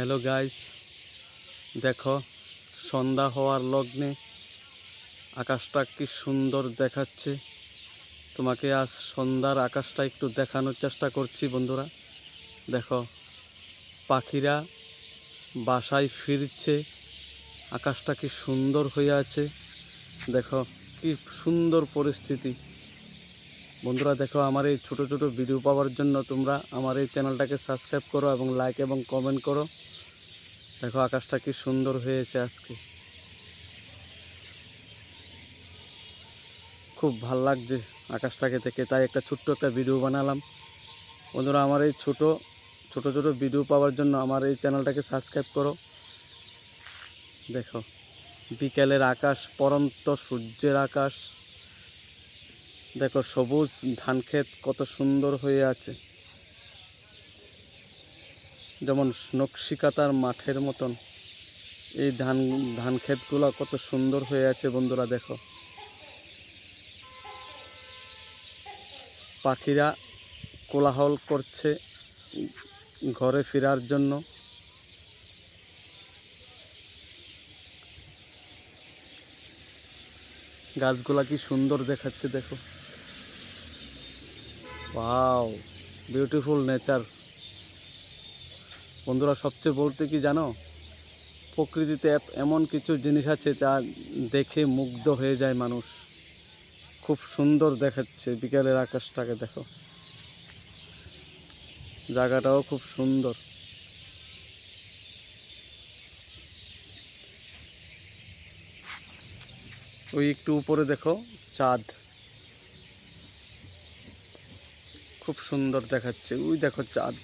Hello guys, দেখো, সন্ধ্যা হওয়ার লগ্নে আকাশটা কি সুন্দর দেখাচ্ছে। তোমাকে আজ সন্ধ্যার আকাশটা একটু দেখানোর চেষ্টা করছি বন্ধুরা। দেখো, পাখিরা বাসায় ফিরছে, আকাশটা কি সুন্দর হয়ে আছে। দেখো, কি সুন্দর পরিস্থিতি। বন্ধুরা দেখো, আমার এই ছোট ছোট ভিডিও পাওয়ার জন্য তোমরা আমার এই চ্যানেলটাকে সাবস্ক্রাইব করো এবং লাইক এবং কমেন্ট করো। দেখো, আকাশটা কি সুন্দর হয়েছে আজকে। খুব ভালো লাগছে আকাশটাকে দেখে, তাই একটা ছোট্ট একটা ভিডিও বানালাম। বন্ধুরা, আমার এই ছোট ছোট ছোট ভিডিও পাওয়ার জন্য আমার এই চ্যানেলটাকে সাবস্ক্রাইব করো। দেখো, বিকেলের আকাশ, পরন্ত সূর্যের আকাশ। দেখো, সবুজ ধান ক্ষেত কত সুন্দর হয়ে আছে। যেমন নকশিকাতার মাঠের মতন। এই ধান ধান ক্ষেতগুলো কত সুন্দর হয়ে আছে বন্ধুরা, দেখো। পাখিরা কোলাহল করছে ঘরে ফেরার জন্য। গাছগুলা কি সুন্দর দেখাচ্ছে, দেখো। ওয়াও বিউটিফুল নেচার বন্ধুরা, সবচেয়ে বলতে কি জানো? প্রকৃতিতে এমন কিছু জিনিস আছে যা দেখে মুগ্ধ হয়ে যায় মানুষ। খুব সুন্দর দেখাচ্ছে বিকালের আকাশটাকে, দেখো। জায়গাটাও খুব সুন্দর। ওই একটু উপরে দেখো, চাঁদ। খুব সুন্দর দেখাচ্ছে। ওই দেখো চাঁদ।